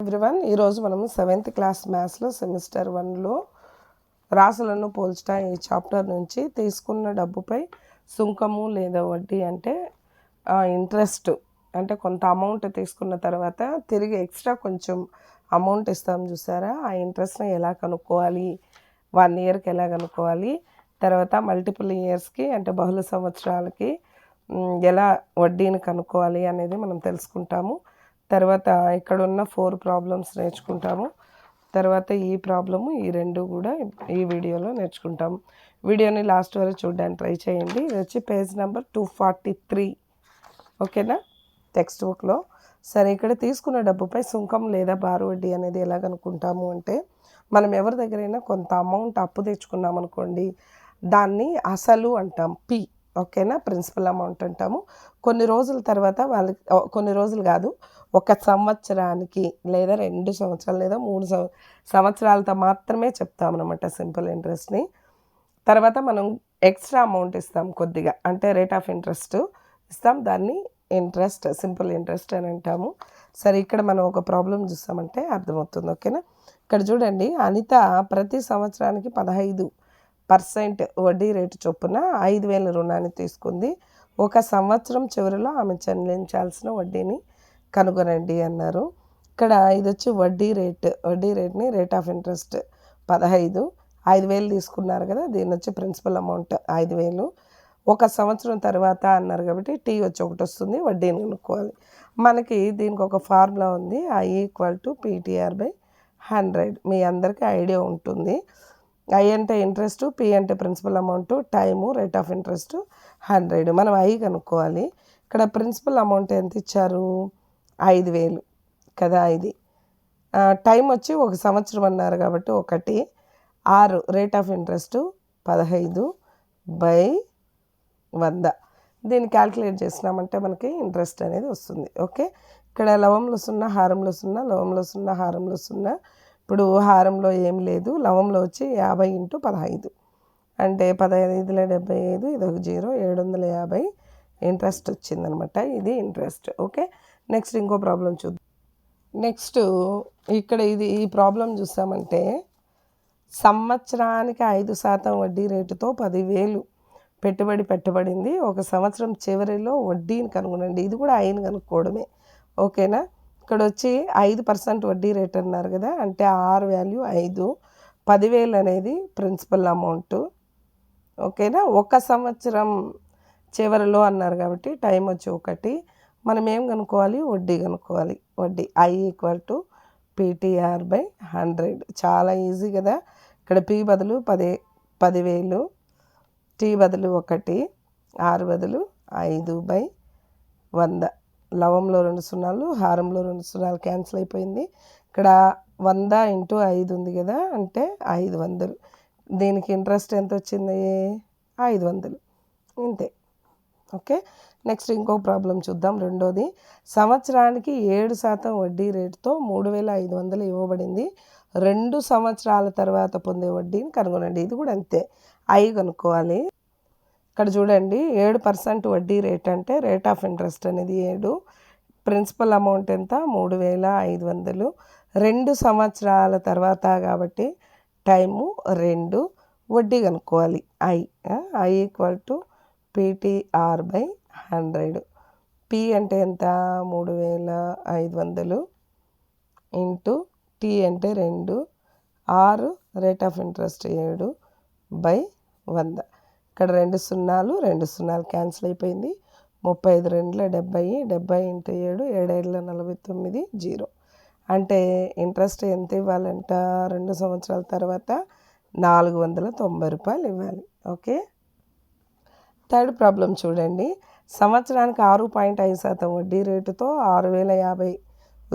Everyone ఈరోజు మనం seventh class మ్యాథ్స్లో సెమిస్టర్ వన్లో రాసులను పోల్చడం ఈ చాప్టర్ నుంచి తీసుకున్న డబ్బుపై సుంకము లేదా వడ్డీ అంటే ఇంట్రెస్ట్ అంటే కొంత అమౌంట్ తీసుకున్న తర్వాత తిరిగి ఎక్స్ట్రా కొంచెం అమౌంట్ ఇస్తాం చూసారా? ఆ ఇంట్రెస్ట్ని ఎలా కనుక్కోవాలి? వన్ ఇయర్కి ఎలా కనుక్కోవాలి? తర్వాత మల్టిపుల్ ఇయర్స్కి అంటే బహుళ సంవత్సరాలకి ఎలా వడ్డీని కనుక్కోవాలి అనేది మనం తెలుసుకుంటాము. తర్వాత ఇక్కడున్న ఫోర్ ప్రాబ్లమ్స్ నేర్చుకుంటాము. తర్వాత ఈ ప్రాబ్లము ఈ రెండు కూడా ఈ వీడియోలో నేర్చుకుంటాం. వీడియోని లాస్ట్ వరకు చూడడానికి ట్రై చేయండి. ఇది వచ్చి page number two forty three. ఓకేనా? టెక్స్ట్ బుక్లో. సరే ఇక్కడ తీసుకున్న డబ్బుపై సుంకం లేదా బారు వడ్డీ అనేది ఎలా కనుక్కుంటాము అంటే మనం ఎవరి దగ్గరైనా కొంత అమౌంట్ అప్పు తెచ్చుకున్నాం అనుకోండి దాన్ని అసలు అంటాం. పి. ఓకేనా? ప్రిన్సిపల్ అమౌంట్ అంటాము. కొన్ని రోజుల తర్వాత వాళ్ళకి కొన్ని రోజులు కాదు ఒక సంవత్సరానికి లేదా రెండు సంవత్సరాలు లేదా మూడు సంవ- సంవత్సరాలతో మాత్రమే చెప్తామన్నమాట సింపుల్ ఇంట్రెస్ట్ని. తర్వాత మనం ఎక్స్ట్రా అమౌంట్ ఇస్తాం కొద్దిగా అంటే రేట్ ఆఫ్ ఇంట్రెస్ట్ ఇస్తాం దాన్ని ఇంట్రెస్ట్ సింపుల్ ఇంట్రెస్ట్ అని అంటాము. సరే ఇక్కడ మనం ఒక ప్రాబ్లం చూస్తామంటే అర్థమవుతుంది ఓకేనా? ఇక్కడ చూడండి అనిత ప్రతి సంవత్సరానికి పదహైదు పర్సెంట్ వడ్డీ రేటు చొప్పున ఐదు వేల రుణాన్ని తీసుకుంది. ఒక సంవత్సరం చివరిలో ఆమె చెల్లించాల్సిన వడ్డీని కనుగొనండి అన్నారు. ఇక్కడ ఇది వచ్చి వడ్డీ రేట్ వడ్డీ రేట్ని రేట్ ఆఫ్ ఇంట్రెస్ట్ పదహైదు. ఐదు వేలు తీసుకున్నారు కదా దీని వచ్చి ప్రిన్సిపల్ అమౌంట్ ఐదు వేలు. ఒక సంవత్సరం తర్వాత అన్నారు కాబట్టి టీ వచ్చి ఒకటి వస్తుంది వడ్డీని కనుక్కోవాలి. మనకి దీనికి ఒక ఫార్ములా ఉంది I equal to PTR by hundred. మీ అందరికీ ఐడియా ఉంటుంది. ఐ అంటే ఇంట్రెస్ట్ పి అంటే principal amount time rate of interest hundred. మనం ఐ కనుక్కోవాలి. ఇక్కడ ప్రిన్సిపల్ అమౌంట్ ఎంత ఇచ్చారు? ఐదు వేలు కదా ఇది. టైం వచ్చి ఒక సంవత్సరం అన్నారు కాబట్టి ఒకటి. ఆరు రేట్ ఆఫ్ ఇంట్రెస్ట్ పదహైదు బై వంద. దీన్ని క్యాల్కులేట్ చేసినామంటే మనకి ఇంట్రెస్ట్ అనేది వస్తుంది. ఓకే? ఇక్కడ లవంలో సున్నా హారంలో సున్నా లవంలో సున్నా హారంలో సున్నా ఇప్పుడు హారంలో ఏం లేదు. లవంలో వచ్చి యాభై ఇంటూ పదహైదు. అంటే పదహైదుల డెబ్బై ఐదు ఇది ఒక జీరో ఏడు వందల యాభై ఇంట్రెస్ట్ వచ్చిందనమాట. ఇది ఇంట్రెస్ట్. ఓకే? నెక్స్ట్ ఇంకో ప్రాబ్లం చూద్దాం. నెక్స్ట్ ఇక్కడ ఇది ఈ ప్రాబ్లం చూసామంటే సంవత్సరానికి ఐదు శాతం వడ్డీ రేటుతో పదివేలు పెట్టుబడి పెట్టబడింది. ఒక సంవత్సరం చివరిలో వడ్డీని కనుగొనండి. ఇది కూడా అయిన కనుక్కోవడమే. ఓకేనా? ఇక్కడ వచ్చి ఐదు పర్సెంట్ వడ్డీ రేట్ అన్నారు కదా అంటే ఆర్ వాల్యూ ఐదు. పదివేలు అనేది ప్రిన్సిపల్ అమౌంట్. ఓకేనా? ఒక సంవత్సరం చివరిలో అన్నారు కాబట్టి టైం వచ్చి ఒకటి. మనం ఏం కనుక్కోవాలి? వడ్డీ కనుక్కోవాలి. వడ్డీ I equal to PTR by hundred చాలా ఈజీ కదా. ఇక్కడ పి బదులు పదే పదివేలు. టీ బదులు ఒకటి. ఆరు బదులు ఐదు బై వంద. లవంలో రెండు సున్నాలు హారంలో రెండు సున్నాలు క్యాన్సిల్ అయిపోయింది. ఇక్కడ వంద ఇంటూ ఐదు ఉంది కదా అంటే ఐదు వందలు. దీనికి ఇంట్రెస్ట్ ఎంత వచ్చింది? ఐదు వందలు. ఇంతే. ఓకే? నెక్స్ట్ ఇంకో ప్రాబ్లం చూద్దాం రెండోది. సంవత్సరానికి ఏడు శాతం వడ్డీ రేటుతో మూడు వేల ఐదు వందలు ఇవ్వబడింది. రెండు సంవత్సరాల తర్వాత పొందే వడ్డీని కనుగొనండి. ఇది కూడా అంతే. ఐ కనుక్కోవాలి. ఇక్కడ చూడండి ఏడు పర్సెంట్ వడ్డీ రేట్ అంటే రేట్ ఆఫ్ ఇంట్రెస్ట్ అనేది ఏడు ప్రిన్సిపల్ అమౌంట్ ఎంత? మూడు వేల ఐదు వందలు. రెండు సంవత్సరాల తర్వాత కాబట్టి టైము రెండు వడ్డీ కనుక్కోవాలి. I I equal to PTR by hundred P అంటే ఎంత? మూడు వేల ఐదు వందలు ఇంటూ టీ అంటే రెండు ఆరు రేట్ ఆఫ్ ఇంట్రెస్ట్ ఏడు బై వంద. ఇక్కడ రెండు సున్నాలు రెండు సున్నాలు క్యాన్సిల్ అయిపోయింది. ముప్పై ఐదు రెండుల డెబ్బై డెబ్బై ఇంటూ ఏడు ఏడేళ్ళ నలభై తొమ్మిది జీరో. అంటే ఇంట్రెస్ట్ ఎంత ఇవ్వాలంట? రెండు సంవత్సరాల తర్వాత నాలుగు వందల తొంభై రూపాయలు ఇవ్వాలి. ఓకే? థర్డ్ ప్రాబ్లం చూడండి. సంవత్సరానికి ఆరు పాయింట్ ఐదు శాతం వడ్డీ రేటుతో ఆరు వేల యాభై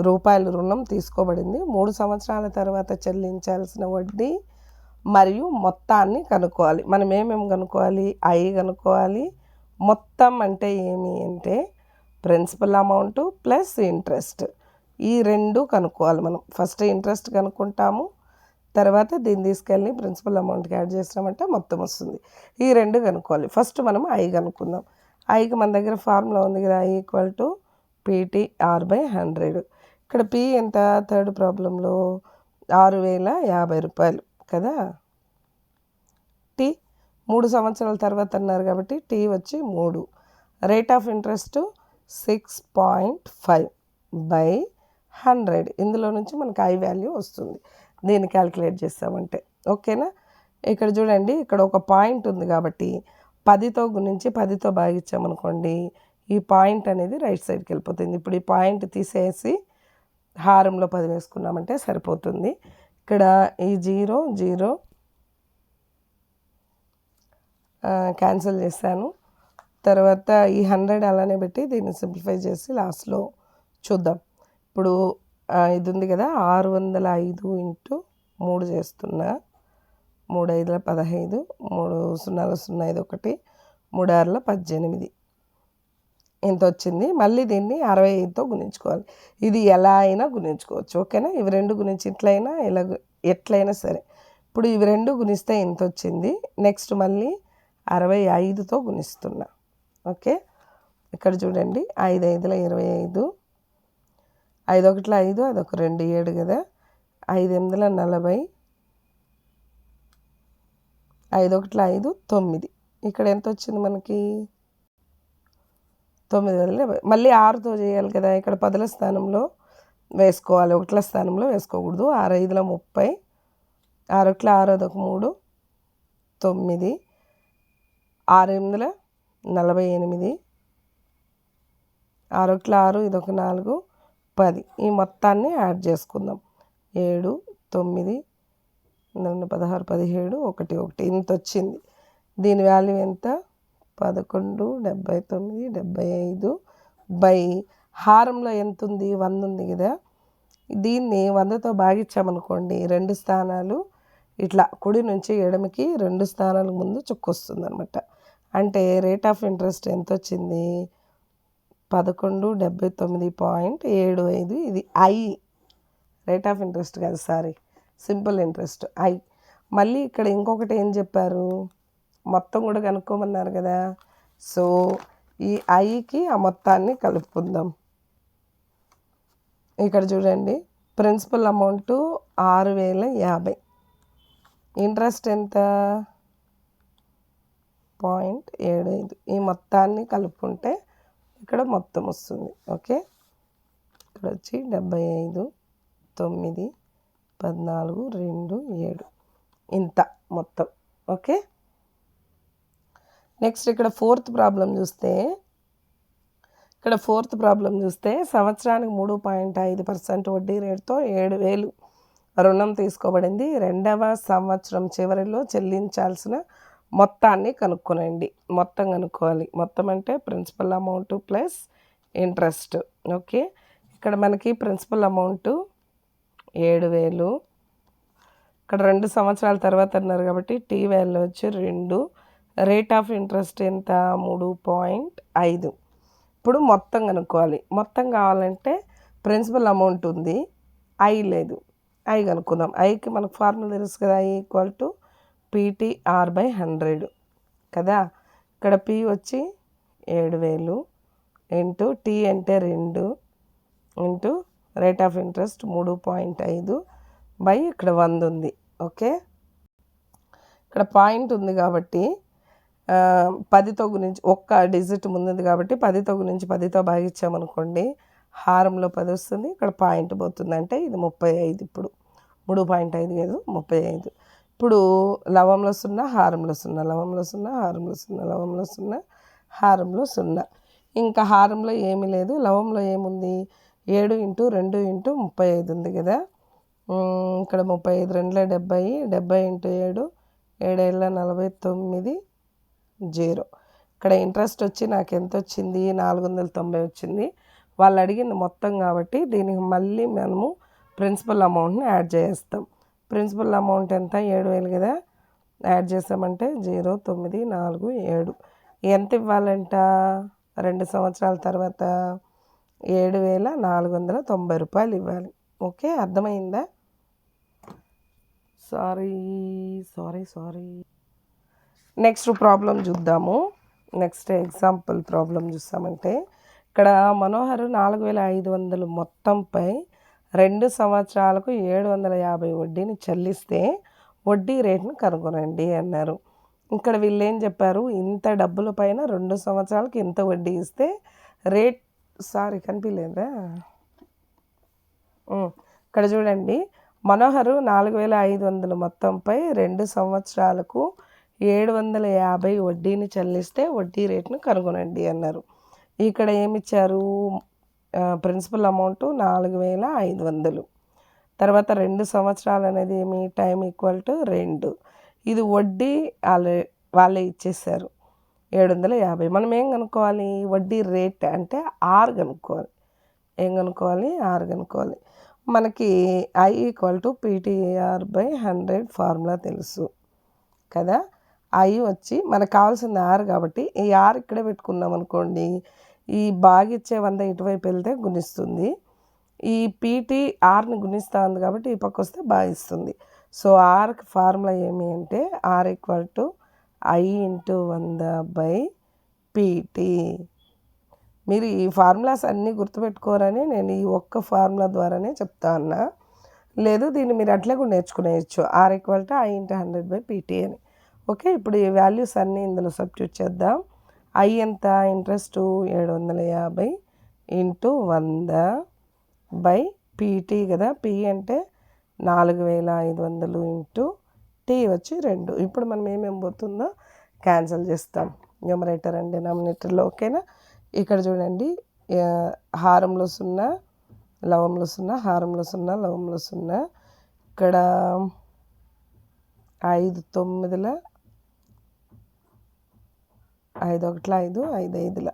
రూపాయలు రుణం తీసుకోబడింది. మూడు సంవత్సరాల తర్వాత చెల్లించాల్సిన వడ్డీ మరియు మొత్తాన్ని కనుక్కోవాలి. మనం ఏమేమి కనుక్కోవాలి? ఐ కనుక్కోవాలి. మొత్తం అంటే ఏమి అంటే ప్రిన్సిపల్ అమౌంట్ ప్లస్ ఇంట్రెస్ట్ ఈ రెండు కనుక్కోవాలి మనం. ఫస్ట్ ఇంట్రెస్ట్ కనుక్కుంటాము. తర్వాత దీన్ని తీసుకెళ్ళి ప్రిన్సిపల్ అమౌంట్కి యాడ్ చేసినామంటే మొత్తం వస్తుంది. ఈ రెండు కనుక్కోవాలి. ఫస్ట్ మనం ఐ కనుక్కుందాం. ఐకి మన దగ్గర ఫార్ములా ఉంది కదా. I equal to PTR by hundred ఇక్కడ పి ఎంత? థర్డ్ ప్రాబ్లంలో ఆరు వేల యాభై రూపాయలు. కదా? టీ మూడు సంవత్సరాల తర్వాత అన్నారు కాబట్టి టీ వచ్చి మూడు. Rate of interest six point five by hundred. ఇందులో నుంచి మనకు ఐ వాల్యూ వస్తుంది. దీన్ని క్యాలిక్యులేట్ చేస్తామంటే. ఓకేనా? ఇక్కడ చూడండి ఇక్కడ ఒక పాయింట్ ఉంది కాబట్టి పదితో గుణించి పదితో భాగించామనుకోండి ఈ పాయింట్ అనేది రైట్ సైడ్కి వెళ్ళిపోతుంది. ఇప్పుడు ఈ పాయింట్ తీసేసి హారంలో పది వేసుకున్నామంటే సరిపోతుంది. ఇక్కడ ఈ జీరో జీరో. క్యాన్సిల్ చేశాను. తర్వాత ఈ హండ్రెడ్ అలానే పెట్టి దీన్ని సింప్లిఫై చేసి లాస్ట్లో చూద్దాం. ఇప్పుడు ఇది ఉంది కదా ఆరు వందల ఐదు ఇంటూ మూడు చేస్తున్నా. మూడు ఐదుల పదహైదు మూడు సున్నాల సున్నా ఐదు ఒకటి మూడు ఆరుల పద్దెనిమిది. ఇంత వచ్చింది మళ్ళీ దీన్ని అరవై ఐదుతో గుణించుకోవాలి. ఇది ఎలా అయినా గుణించుకోవచ్చు ఓకేనా? ఇవి రెండు గురించి ఇట్లయినా ఇలా గు- ఎట్లయినా సరే. ఇప్పుడు ఇవి రెండు గుణిస్తే ఇంత వచ్చింది నెక్స్ట్ మళ్ళీ అరవై ఐదుతో గుణిస్తున్నా ఓకే? ఇక్కడ చూడండి ఐదు ఐదుల ఇరవై ఐదు. ఐదు ఒకటిలో ఐదు అదొక రెండు ఏడు కదా? ఐదు ఎనిమిదిల నలభై. ఐదు ఒకటిలో ఐదు తొమ్మిది. ఇక్కడ ఎంత వచ్చింది మనకి? తొమ్మిది వేల మళ్ళీ ఆరుతో చేయాలి కదా ఇక్కడ పదుల స్థానంలో వేసుకోవాలి ఒకట్ల స్థానంలో వేసుకోకూడదు. ఆరు ఐదుల ముప్పై ఆరు ఒకట్ల ఆరు అదొక మూడు తొమ్మిది ఆరు ఎనిమిదిల నలభై ఎనిమిది ఆరు ఆరు ఇదొక నాలుగు పది. ఈ మొత్తాన్ని యాడ్ చేసుకుందాం. ఏడు తొమ్మిది రెండు పదహారు పదిహేడు ఒకటి ఒకటి. ఇంత వచ్చింది దీని వాల్యూ ఎంత? పదకొండు డెబ్బై తొమ్మిది డెబ్బై ఐదు బై హారంలో ఎంత ఉంది వంద ఉంది కదా. దీన్ని వందతో భాగించామనుకోండి రెండు స్థానాలు ఇట్లా కుడి నుంచి ఎడమకి రెండు స్థానాల ముందు చుక్కొస్తుంది అనమాట అంటే రేట్ ఆఫ్ ఇంట్రెస్ట్ ఎంత వచ్చింది పదకొండు డెబ్బై తొమ్మిది పాయింట్ ఏడు ఐదు. ఇది ఐ. రేట్ ఆఫ్ ఇంట్రెస్ట్ కాదు సారీ. Simple interest I. మళ్ళీ ఇక్కడ ఇంకొకటి ఏం చెప్పారు? మొత్తం కూడా కనుక్కోమన్నారు కదా. సో ఈ ఐకి ఆ మొత్తాన్ని కలుపుకుందాం. ఇక్కడ చూడండి ప్రిన్సిపల్ అమౌంట్ ఆరు వేల యాభై. ఇంట్రెస్ట్ ఎంత? పాయింట్ ఏడు ఐదు. ఈ మొత్తాన్ని కలుపుకుంటే ఇక్కడ మొత్తం వస్తుంది. ఓకే? ఇక్కడ వచ్చి డెబ్బై ఐదు తొమ్మిది పద్నాలుగు రెండు ఏడు. ఇంత మొత్తం. ఓకే? నెక్స్ట్ ఇక్కడ ఫోర్త్ ప్రాబ్లం చూస్తే ఇక్కడ ఫోర్త్ ప్రాబ్లం చూస్తే సంవత్సరానికి మూడు పాయింట్ ఐదు పర్సెంట్ వడ్డీ రేటుతో ఏడు వేలు రుణం తీసుకోబడింది. రెండవ సంవత్సరం చివరిలో చెల్లించాల్సిన మొత్తాన్ని కనుక్కోనండి. మొత్తం కనుక్కోవాలి. మొత్తం అంటే principal amount plus interest okay ఇక్కడ మనకి ప్రిన్సిపల్ అమౌంట్ ఏడు వేలు. ఇక్కడ రెండు సంవత్సరాల తర్వాత అన్నారు కాబట్టి టీ వాల్యూ వచ్చి రెండు. రేట్ ఆఫ్ ఇంట్రెస్ట్ ఎంత? మూడు పాయింట్ ఐదు. ఇప్పుడు మొత్తం కనుక్కోవాలి. మొత్తం కావాలంటే ప్రిన్సిపల్ అమౌంట్ ఉంది. ఐ లేదు. ఐ కనుక్కుందాం. ఐకి మనకు ఫార్ములా తెలుసు కదా. I equal to PTR by hundred కదా. ఇక్కడ పి వచ్చి ఏడు వేలు ఇంటూ టీ అంటే రెండు ఇంటూ రేట్ ఆఫ్ ఇంట్రెస్ట్ మూడు పాయింట్ ఐదు బై ఇక్కడ వంద ఉంది. ఓకే? ఇక్కడ పాయింట్ ఉంది కాబట్టి పదితో గురించి ఒక్క డిజిట్ ముందుంది కాబట్టి పదితో గురించి పదితో భాగించామనుకోండి హారంలో పది వస్తుంది ఇక్కడ పాయింట్ పోతుంది అంటే ఇది ముప్పై ఐదు ఇప్పుడు. మూడు పాయింట్ ఐదు కాదు ముప్పై ఐదు. ఇప్పుడు లవంలో సున్నా హారంలో సున్నా లవంలో సున్నా హారంలో సున్నా లవంలో సున్నా హారంలో సున్నా. ఇంకా హారంలో ఏమీ లేదు లవంలో ఏముంది? ఏడు ఇంటూ రెండు ఇంటూ ముప్పై ఐదు ఉంది కదా. ఇక్కడ ముప్పై ఐదు రెండులో డెబ్బై డెబ్బై ఇంటూ ఏడు ఏడేళ్ళ నలభై తొమ్మిది జీరో. ఇక్కడ ఇంట్రెస్ట్ వచ్చి నాకు ఎంత వచ్చింది నాలుగు వందల తొంభై వచ్చింది. వాళ్ళు అడిగింది మొత్తం కాబట్టి దీనికి మళ్ళీ మనము ప్రిన్సిపల్ అమౌంట్ని యాడ్ చేస్తాం. ప్రిన్సిపల్ అమౌంట్ ఎంత? ఏడు వేలు కదా? యాడ్ చేసామంటే జీరో తొమ్మిది నాలుగు ఏడు. ఎంత ఇవ్వాలంట? రెండు సంవత్సరాల తర్వాత ఏడు వేల నాలుగు వందల తొంభై రూపాయలు ఇవ్వాలి. ఓకే? అర్థమైందా? Sorry sorry sorry. Next problem చూద్దాము. నెక్స్ట్ ఎగ్జాంపుల్ ప్రాబ్లం చూస్తామంటే ఇక్కడ మనోహర్ నాలుగు వేల ఐదు వందలు మొత్తంపై రెండు సంవత్సరాలకు ఏడు వందల యాభై వడ్డీని చెల్లిస్తే వడ్డీ రేటును కనుగొనండి అన్నారు. ఇక్కడ వీళ్ళు ఏం చెప్పారు? ఇంత డబ్బుల పైన రెండు సంవత్సరాలకు ఇంత వడ్డీ ఇస్తే రేట్ సారీ కనిపించలేదా ఇక్కడ చూడండి. మనోహరు నాలుగు వేల ఐదు వందల మొత్తంపై రెండు సంవత్సరాలకు ఏడు వందల యాభై వడ్డీని చెల్లిస్తే వడ్డీ రేటును కనుగొనండి అన్నారు. ఇక్కడ ఏమిచ్చారు? ప్రిన్సిపల్ అమౌంట్ నాలుగు వేల ఐదు వందలు. తర్వాత రెండు సంవత్సరాలు అనేది ఏమి? టైం ఈక్వల్ టు రెండు. ఇది వడ్డీ వాళ్ళే వాళ్ళే ఇచ్చేసారు ఏడు వందల యాభై. మనం ఏం కనుక్కోవాలి? వడ్డీ రేట్ అంటే ఆరు కనుక్కోవాలి. ఏం కనుక్కోవాలి? ఆరు కనుక్కోవాలి. మనకి I equal to PTR by hundred formula తెలుసు కదా? అవి వచ్చి మనకు కావాల్సింది ఆరు కాబట్టి ఈ ఆరు ఇక్కడే పెట్టుకున్నాం అనుకోండి ఈ బాగిచ్చే వంద ఇటువైపు వెళ్తే గుణిస్తుంది. ఈ పీటీ ఆర్ని గుణిస్తూ ఉంది కాబట్టి ఈ పక్క వస్తే భాగిస్తుంది సో ఆర్కి ఫార్ములా ఏమి అంటే R equal to I into వంద బై పీటీ. మీరు ఈ ఫార్ములాస్ అన్నీ గుర్తుపెట్టుకోరని నేను ఈ ఒక్క ఫార్ములా ద్వారానే చెప్తా ఉన్నా. లేదు దీన్ని మీరు అట్లే కూడా నేర్చుకునేయచ్చు. R equal to I into hundred by PT అని. ఓకే ఇప్పుడు ఈ వాల్యూస్ అన్నీ ఇందులో సబ్స్టిట్యూట్ చేద్దాం. ఐ ఎంత? ఇంట్రెస్ట్ ఏడు వందల యాభై ఇంటూ వంద బై పీటీ కదా? పీ అంటే నాలుగు వేల ఐదు వందలు ఇంటూ టీ వచ్చి రెండు. ఇప్పుడు మనం ఏమేమి పోతుందో క్యాన్సిల్ చేస్తాం. న్యూమరేటర్ అండ్ డినామినేటర్లో ఓకేనా? ఇక్కడ చూడండి హారంలో సున్నా లవంలో సున్నా హారంలో సున్నా లవంలో సున్నా. ఇక్కడ ఐదు తొమ్మిదిల ఐదు ఒకట్ల ఐదు ఐదు ఐదుల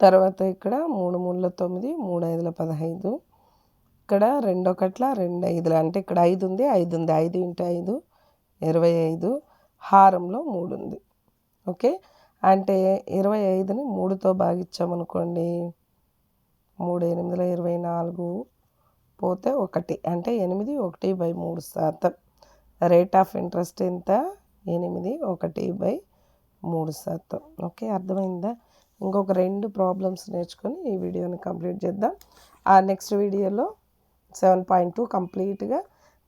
తర్వాత ఇక్కడ మూడు మూడుల తొమ్మిది మూడు ఐదుల పదహైదు. ఇక్కడ రెండు ఒకట్ల రెండు ఐదుల. అంటే ఇక్కడ ఐదు ఉంది ఐదు ఉంది. ఐదు ఇంటూ ఐదు ఇరవై ఐదు. హారంలో మూడు ఉంది. ఓకే? అంటే ఇరవై ఐదుని మూడుతో భాగించామనుకోండి మూడు ఎనిమిదిలో ఇరవై నాలుగు పోతే ఒకటి. అంటే ఎనిమిది ఒకటి బై మూడు శాతం. రేట్ ఆఫ్ ఇంట్రెస్ట్ ఎంత? ఎనిమిది ఒకటి బై మూడు శాతం. ఓకే అర్థమైందా? ఇంకొక రెండు ప్రాబ్లమ్స్ నేర్చుకొని ఈ వీడియోని కంప్లీట్ చేద్దాం. ఆ నెక్స్ట్ వీడియోలో సెవెన్ పాయింట్ టూ కంప్లీట్గా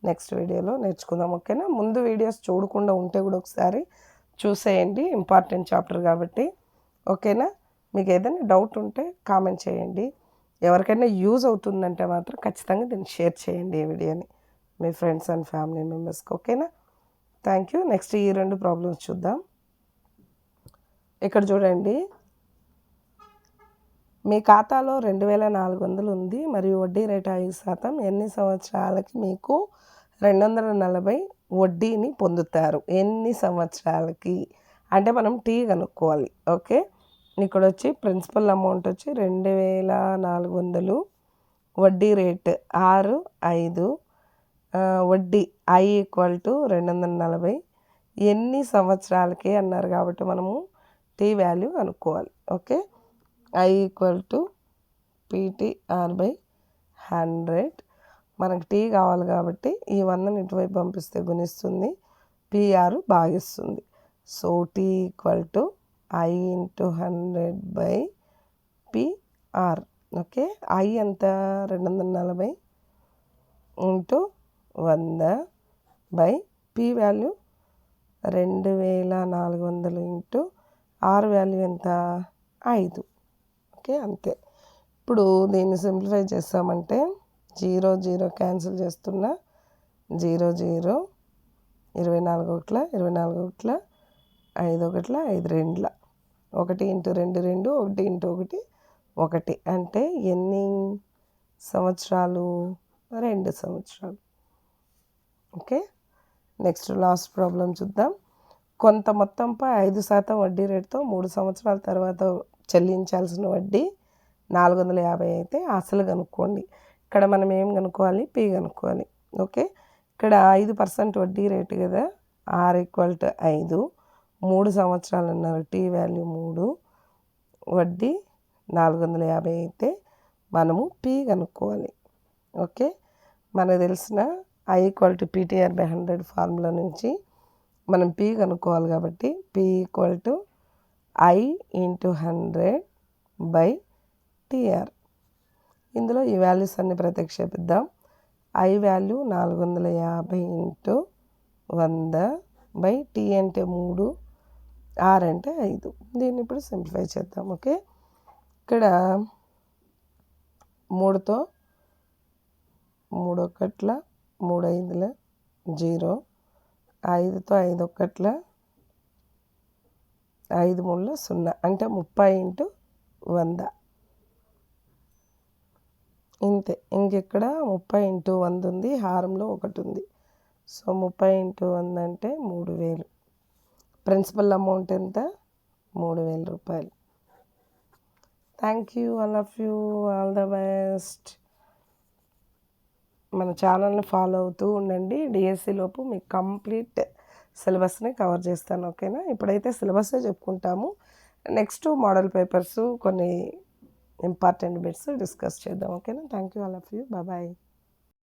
నెక్స్ట్ వీడియోలో నేర్చుకుందాం ఓకేనా? ముందు వీడియోస్ చూడకుండా ఉంటే కూడా ఒకసారి చూసేయండి. ఇంపార్టెంట్ చాప్టర్ కాబట్టి ఓకేనా? మీకు ఏదైనా డౌట్ ఉంటే కామెంట్ చేయండి. ఎవరికైనా యూజ్ అవుతుందంటే మాత్రం ఖచ్చితంగా దీన్ని షేర్ చేయండి ఈ వీడియోని మీ ఫ్రెండ్స్ అండ్ ఫ్యామిలీ మెంబర్స్కి ఓకేనా? థ్యాంక్ యూ నెక్స్ట్ ఈ రెండు ప్రాబ్లమ్స్ చూద్దాం. ఇక్కడ చూడండి. మీ ఖాతాలో రెండు వేల నాలుగు వందలు ఉంది. మరియు వడ్డీ రేటు ఐదు శాతం. ఎన్ని సంవత్సరాలకి మీకు రెండు వందల నలభై వడ్డీని పొందుతారు? ఎన్ని సంవత్సరాలకి? అంటే మనం టీ కనుక్కోవాలి. ఓకే? ఇక్కడ వచ్చి ప్రిన్సిపల్ అమౌంట్ వచ్చి రెండు వేల నాలుగు వందలు. వడ్డీ రేట్ ఆరు ఐదు వడ్డీ ఐ ఈక్వల్ టు రెండు వందల నలభై ఎన్ని సంవత్సరాలకి అన్నారు కాబట్టి మనము టీ వాల్యూ కనుక్కోవాలి okay? I equal to PTR by hundred మనకు టీ కావాలి కాబట్టి ఈ వందని ఇటువైపు పంపిస్తే గుణిస్తుంది. పిఆర్ భాగిస్తుంది. So T equal to I into hundred by PR okay? I ఎంత? రెండు వందల నలభై ఇంటూ వంద బై పి వాల్యూ రెండు వేల నాలుగు వందలు ఇంటూ ఆర్ వాల్యూ ఎంత? ఐదు. ఓకే అంతే. ఇప్పుడు దీన్ని సింప్లిఫై చేస్తామంటే జీరో జీరో క్యాన్సిల్ చేస్తున్న జీరో జీరో ఇరవై నాలుగు ఒకట్ల ఇరవై నాలుగు ఒకట్ల ఐదు ఒకట్ల ఐదు రెండ్ల. ఒకటి ఇంటూ రెండు రెండు ఒకటి ఇంటూ ఒకటి ఒకటి. అంటే ఎన్ని సంవత్సరాలు? రెండు సంవత్సరాలు. ఓకే? నెక్స్ట్ లాస్ట్ ప్రాబ్లం చూద్దాం. కొంత మొత్తంపై ఐదు శాతం వడ్డీ రేటుతో మూడు సంవత్సరాల తర్వాత చెల్లించాల్సిన వడ్డీ నాలుగు వందల యాభై అయితే అసలు కనుక్కోండి. ఇక్కడ మనం ఏం కనుక్కోవాలి? పి కనుక్కోవాలి. ఓకే? ఇక్కడ ఐదు పర్సెంట్ వడ్డీ రేటు కదా? ఆర్ ఈక్వల్ టు ఐదు. మూడు సంవత్సరాలు అన్నారు. టీ వాల్యూ మూడు. వడ్డీ నాలుగు వందల యాభై అయితే మనము పి కనుక్కోవాలి. ఓకే? మనకు తెలిసిన I equal to PTR by hundred formula నుంచి మనం పి కనుక్కోవాలి కాబట్టి P equal to I into hundred by TR ఇందులో ఈ వాల్యూస్ అన్ని ప్రతిక్షేపిద్దాం ఐ వాల్యూ నాలుగు వందల యాభై ఇంటూ వంద బై టీ అంటే మూడు ఆర్ అంటే ఐదు. దీన్ని ఇప్పుడు సింప్లిఫై చేద్దాం ఓకే? ఇక్కడ మూడుతో మూడు ఒకట్ల మూడు ఐదుల జీరో. ఐదుతో ఐదు ఒక్కట్ల ఐదు మూడుల సున్నా. అంటే ముప్పై ఇంటూ వంద. ఇంతే. ఇంకెక్కడ? ముప్పై ఇంటూ వంద ఉంది హారంలో ఒకటి ఉంది సో ముప్పై ఇంటూ వంద అంటే మూడు వేలు ప్రిన్సిపల్ అమౌంట్ ఎంత? మూడు వేల రూపాయలు. Thank you. All of you. All the best. మన ఛానల్ని ఫాలో అవుతూ ఉండండి. డిఎస్సిలోపు మీకు కంప్లీట్ సిలబస్ని కవర్ చేస్తాను ఓకేనా? ఇప్పుడైతే సిలబసే చెప్పుకుంటాము. నెక్స్ట్ మోడల్ పేపర్స్ కొన్ని ఇంపార్టెంట్ బిట్స్ డిస్కస్ చేద్దాం ఓకేనా? Thank you all of you. Bye.